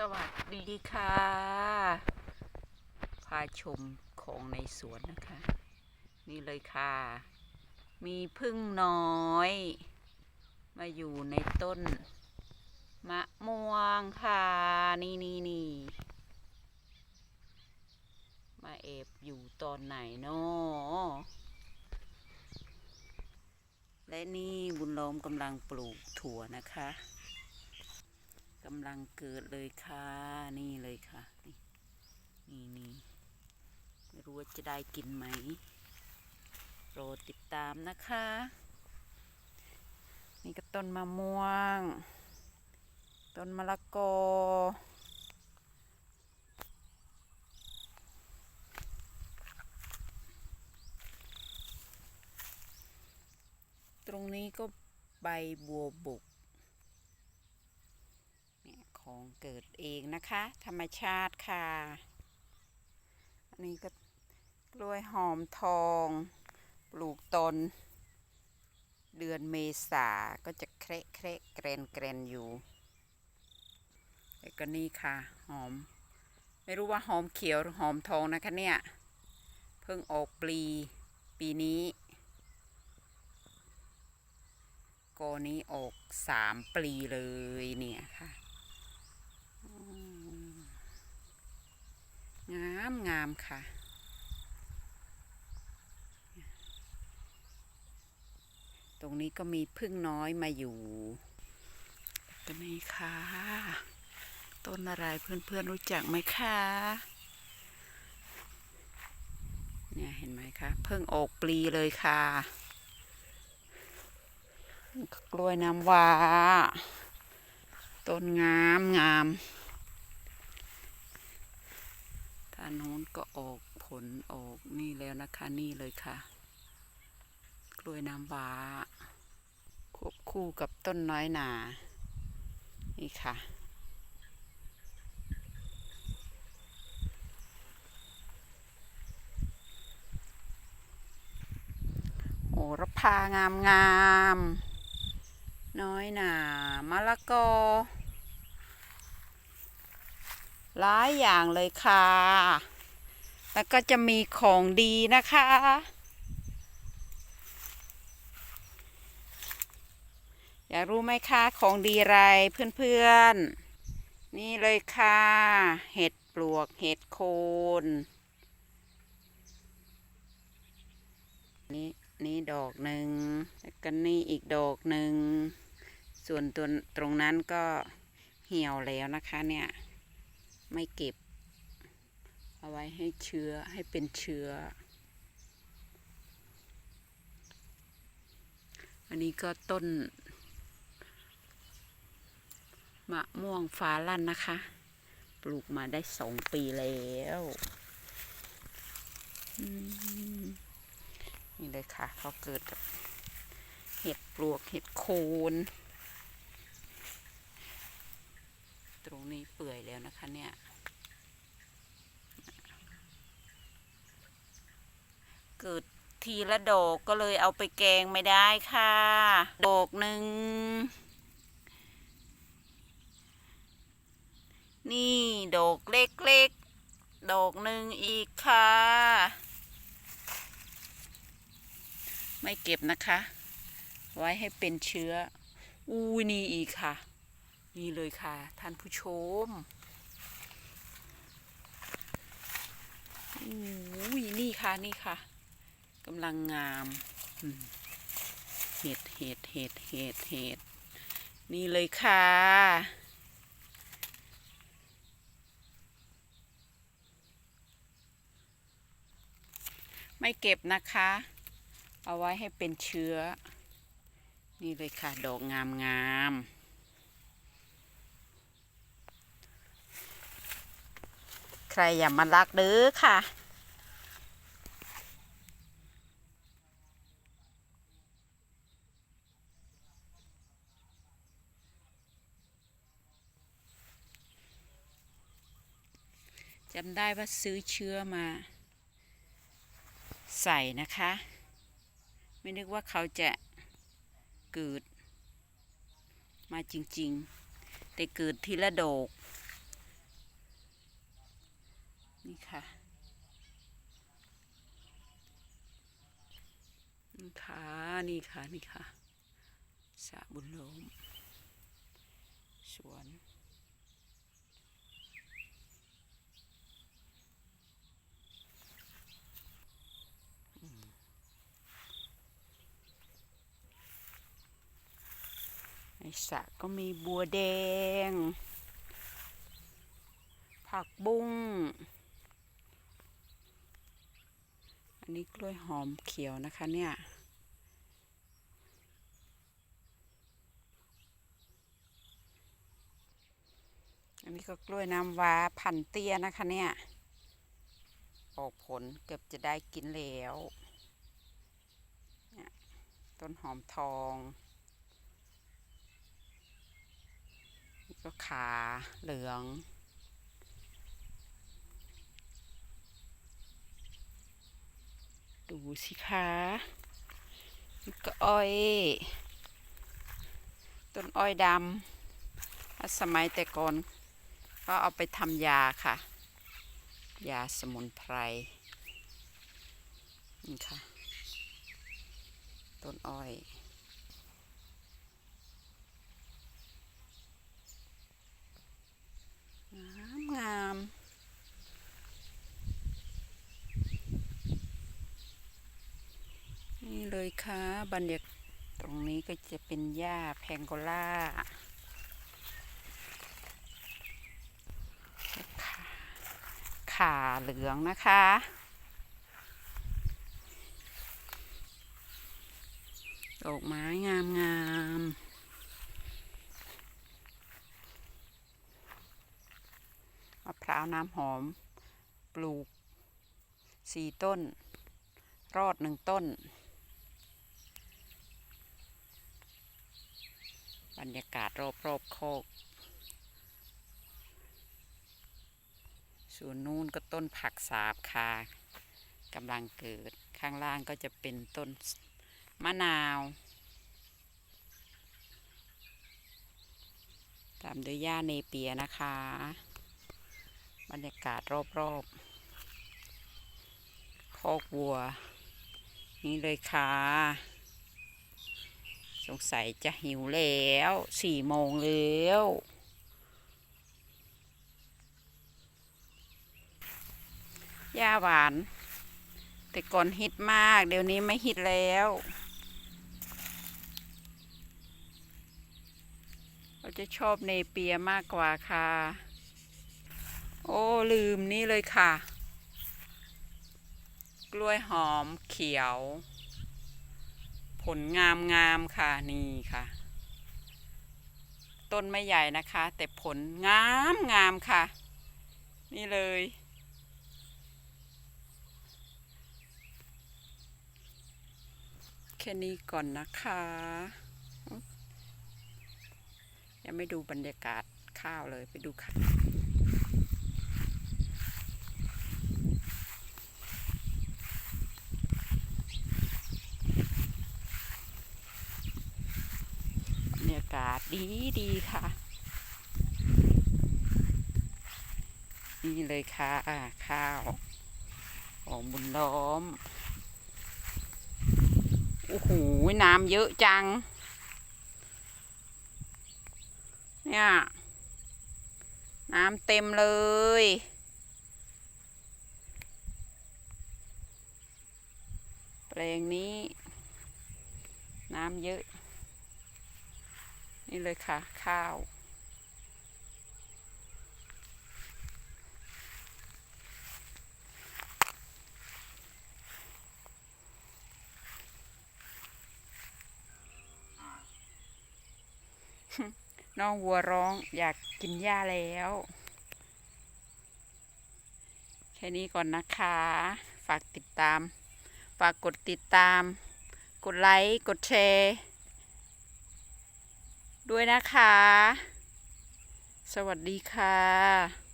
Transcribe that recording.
สวัสดีค่ะ พาชมของในสวนนะคะ นี่เลยค่ะ มีพึ่งน้อย มาอยู่ในต้น มะม่วงค่ะ นี่นี่นี่มาเอบอยู่ตอนไหนเนาะและนี่บุญล้อมกำลังปลูกถั่วนะคะ กำลังเกิดเลยค่ะ นี่เลยค่ะ นี่นี่นไม่รู้ว่าจะได้กินไหมโปรดติดตามนะคะ นี่ก็ต้นมะม่วง ต้นมะละกอตรงนี้ก็ใบบัวบก ของเกิดเองนะคะ ธรรมชาติค่ะ อันนี้ก็กล้วยหอมทอง ปลูกตน เดือนเมษาก็จะเคระเคระแกรนแกรนอยู่แล้วก็นี่ค่ะ หอม ไม่รู้ว่าหอมเขียวหรือหอมทองนะคะเนี่ย เพิ่งออกปลีปีนี้โกนี้ออกสามปลีเลยเนี่ยค่ะอืมงามงามค่ะ ตรงนี้ก็มีพึ่งน้อยมาอยู่ก็นี่ค่ะ ต้นอะไรเพื่อนๆรู้จักไหมคะเนี่ยเห็นไหมคะ เพิ่งออกปลีเลยค่ะ กล้วยน้ำว้าต้นงามงามทางโน้นก็ออกผลออกนี่แล้วนะคะ นี่เลยค่ะ กล้วยน้ำว้า ควบคู่กับต้นน้อยหนา นี่ค่ะ โหระพางามงาม น้อยหนามะละกอ หลายอย่างเลยค่ะ แล้วก็จะมีของดีนะคะ อยากรู้ไหมคะของดีอะไรเพื่อนๆ นี่เลยค่ะ เห็ดปลวกเห็ดโคนนี่นี่ดอกหนึ่งแล้วก็นี่อีกดอกหนึ่ง ส่วนตัวตรงนั้นก็เหี่ยวแล้วนะคะเนี่ย ไม่เก็บ เอาไว้ให้เชื้อให้เป็นเชื้อ อันนี้ก็ต้นมะม่วงฟ้าลั่นนะคะ ปลูกมาได้สองปีแล้วนี่เลยค่ะเขาเกิดเห็ดปลวกเห็ดโคน ตรงนี้เปื่อยแล้วนะคะเนี่ย เกิดทีละดอกก็เลยเอาไปแกงไม่ได้ค่ะ ดอกหนึ่ง นี่ดอกเล็กๆ ดอกหนึ่งอีกค่ะ ไม่เก็บนะคะ ไว้ให้เป็นเชื้อ อู้นี่อีกค่ะ นี่เลยค่ะ ท่านผู้ชมอู้ยนี่ค่ะนี่ค่ะกำลังงามอืมเห็ดเห็ดเห็ดเห็ดเห็ดนี่เลยค่ะ ไม่เก็บนะคะ เอาไว้ให้เป็นเชื้อ นี่เลยค่ะ ดอกงามงามๆใค รอย่ามาลักเด้อค่ะ จำได้ว่าซื้อเชื้อมา ใส่นะคะ ไม่นึกว่าเขาจะเกิด มาจริง ๆ แต่เกิดทีละดก นี่ค่ะ นี่ค่ะ นี่ค่ะ นี่ค่ะสะบุญโลม สวนในสระก็มีบัวแดง ผักบุ้ง อันนี้กล้วยหอมเขียวนะคะเนี่ย อันนี้ก็กล้วยน้ำว้าพันเตี้ยนะคะเนี่ย ออกผลเกือบจะได้กินแล้วต้นหอมทองนี่ก็ขาเหลือง ดูสิคะนี่ก็อ้อย ต้นอ้อยดำสมัยแต่ก่อนก็เอาไปทำยาค่ะ ยาสมุนไพร นี่ค่ะ ต้นอ้อย งามงามนี่เลยค่ะ บรรยากตรงนี้ก็จะเป็นหญ้าแพงโกล่าขาเหลืองนะคะ ดอกไม้งามงามมะพร้าวน้ำหอม ปลูกสี่ต้น รอดหนึ่งต้น บรรยากาศรอบๆโคกส่วนนู้นก็ต้นผักสาบค่ะกำลังเกิดข้างล่างก็จะเป็นต้นมะนาว ตามด้วยหญ้าเนเปียนะคะ บรรยากาศรอบๆคอกวัว นี่เลยค่ะ สงสัยจะหิวแล้วสี่โมงแล้วหญ้าหวาน แต่ก่อนฮิตมาก เดี๋ยวนี้ไม่ฮิตแล้วเราจะชอบเนเปียมากกว่าค่ะ โอ้ลืมนี่เลยค่ะ กล้วยหอมเขียว ผลงามงามค่ะนี่ค่ะ ต้นไม่ใหญ่นะคะ แต่ผลงามงามค่ะ นี่เลย แค่นี้ก่อนนะคะ ยังไม่ดูบรรยากาศข้าวเลยไปดูค่ะ บรรยากาศ ดีดีค่ะ นี่เลยค่ะข้าวของบุญล้อม โอ้โห น้ำเยอะจัง เนี่ย น้ำเต็มเลยแปลงนี้ น้ำเยอะ นี่เลยค่ะ ข้าว น้องวัวร้องอยากกินหญ้าแล้ว แค่นี้ก่อนนะคะ ฝากติดตาม ฝากกดติดตาม กดไลค์ กดแชร์ ด้วยนะคะ สวัสดีค่ะ